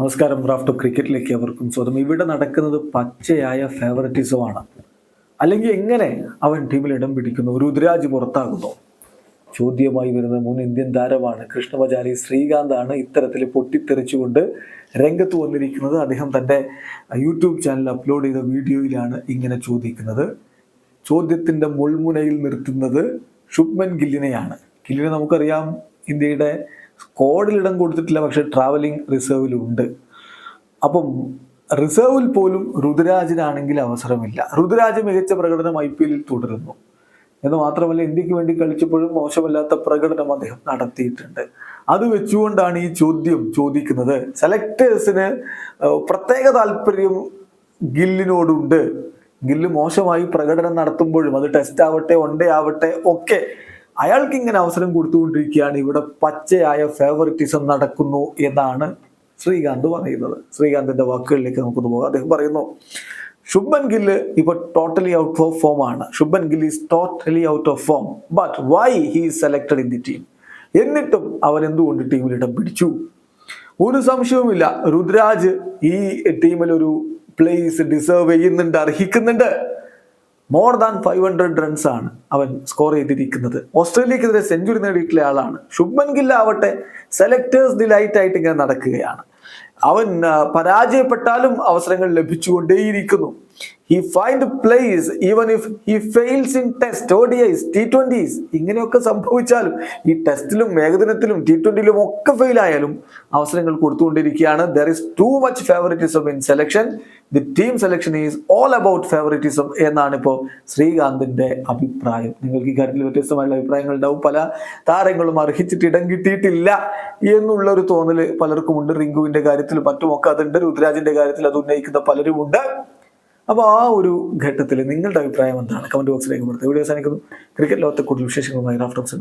നമസ്കാരം. റാഫ്റ്റോ ക്രിക്കറ്റിലേക്ക് അവർക്കും സ്വന്തം ഇവിടെ നടക്കുന്നത് പച്ചയായ ഫേവററ്റിസമാണ്. അല്ലെങ്കിൽ എങ്ങനെ അവൻ ടീമിൽ ഇടം പിടിക്കുന്നു രുദ്രാജ് പുറത്താകുന്നു? ചോദ്യമായി വരുന്ന മുൻ ഇന്ത്യൻ താരമാണ് കൃഷ്ണപചാരി ശ്രീകാന്താണ്. ഇത്തരത്തിൽ പൊട്ടിത്തെറിച്ചുകൊണ്ട് രംഗത്ത് വന്നിരിക്കുന്നത് അദ്ദേഹം തന്റെ യൂട്യൂബ് ചാനൽ അപ്ലോഡ് ചെയ്ത വീഡിയോയിലാണ് ഇങ്ങനെ ചോദിക്കുന്നത്. ചോദ്യത്തിന്റെ മുൾമുനയിൽ നിർത്തുന്നത് ശുഭ്മൻ ഗില്ലിനെയാണ്. ഗില്ലിനെ നമുക്കറിയാം ഇന്ത്യയുടെ സ്ക്വാഡിൽ ഇടം കൊടുത്തിട്ടില്ല പക്ഷേ ട്രാവലിംഗ് റിസർവിലുണ്ട് അപ്പം റിസർവിൽ പോലും രുദ്രാജിനാണെങ്കിൽ അവസരമില്ല. രുദ്രാജ് മികച്ച പ്രകടനം ഐ പി എല്ലിൽ തുടരുന്നു. എന്ന് മാത്രമല്ല ഇന്ത്യയ്ക്ക് വേണ്ടി കളിച്ചപ്പോഴും മോശമല്ലാത്ത പ്രകടനം അദ്ദേഹം നടത്തിയിട്ടുണ്ട്. അത് വെച്ചുകൊണ്ടാണ് ഈ ചോദ്യം ചോദിക്കുന്നത്. സെലക്ടേഴ്സിന് പ്രത്യേക താല്പര്യം ഗില്ലിനോടുണ്ട്. ഗില്ല് മോശമായി പ്രകടനം നടത്തുമ്പോഴും അത് ടെസ്റ്റ് ആവട്ടെ വൺ ഡേ ആവട്ടെ ഒക്കെ അയാൾക്ക് ഇങ്ങനെ അവസരം കൊടുത്തുകൊണ്ടിരിക്കുകയാണ്. ഇവിടെ പച്ചയായ ഫേവറിറ്റിസം നടക്കുന്നു എന്നാണ് ശ്രീകാന്ത് പറയുന്നത്. ശ്രീകാന്തിന്റെ വാക്കുകളിലേക്ക് നമുക്ക് പോകാം. അദ്ദേഹം പറയുന്നു ശുഭൻ ഗില്ല് ഇപ്പൊ ടോട്ടലി ഔട്ട് ഓഫ് ഫോം ആണ്. Shubman Gill is totally out of form but why he selected in the team എന്നിട്ടും അവൻ എന്തുകൊണ്ട് ടീമിൽ ഇടം പിടിച്ചു ഒരു സംശയവുമില്ല. രുദ്രാജ് ഈ ടീമിൽ ഒരു പ്ലേസ് ഡിസേർവ് ചെയ്യുന്നുണ്ട് അർഹിക്കുന്നുണ്ട്. More than five hundred runs ആണ് അവൻ സ്കോർ ചെയ്തിരിക്കുന്നത്. ഓസ്ട്രേലിയക്കെതിരെ സെഞ്ചുറി നേടിയിട്ടുള്ള ആളാണ്. ശുഭൻ ഗിൽ ആവട്ടെ സെലക്ടേഴ്സ് ഡിലൈറ്റ് ആയിട്ട് ഇങ്ങനെ നടക്കുകയാണ്. അവൻ പരാജയപ്പെട്ടാലും അവസരങ്ങൾ ലഭിച്ചുകൊണ്ടേയിരിക്കുന്നു. He find place even if he fails in test ODIs T twenties ഇങ്ങനെയൊക്കെ സംഭവിച്ചാലും ഈ ടെസ്റ്റിലും ഏകദിനത്തിലും ടി ട്വന്റിയിലും ഒക്കെ ഫെയിൽ ആയാലും അവസരങ്ങൾ കൊടുത്തുകൊണ്ടിരിക്കുകയാണ്. There is too much favouritism in selection the team selection is all about favouritism എന്നാണ് ഇപ്പോൾ ശ്രീകാന്തിന്റെ അഭിപ്രായം. നിങ്ങൾക്ക് ഈ കാര്യത്തിൽ വ്യത്യസ്തമായുള്ള അഭിപ്രായങ്ങൾ ഉണ്ടാവും. പല താരങ്ങളും അർഹിച്ചിട്ട് ഇടം കിട്ടിയിട്ടില്ല എന്നുള്ള ഒരു തോന്നൽ പലർക്കും ഉണ്ട് റിങ്കുവിന്റെ കാര്യത്തിലും മറ്റുമൊക്കെ അതുണ്ട്. രുദ്രാജിന്റെ കാര്യത്തിൽ അത് ഉന്നയിക്കുന്ന പലരും ഉണ്ട് അപ്പോൾ ആ ഒരു ഘട്ടത്തിൽ നിങ്ങളുടെ അഭിപ്രായം എന്താണ്? കമന്റ് ബോക്സിലേക്ക് കൊടുത്ത് വീഡിയോസ് അവസാനിക്കുന്നു. ക്രിക്കറ്റ് ലോകത്തെ കൂടുതൽ വിശേഷങ്ങളുമായി റാഫ്റ്റോക്സ്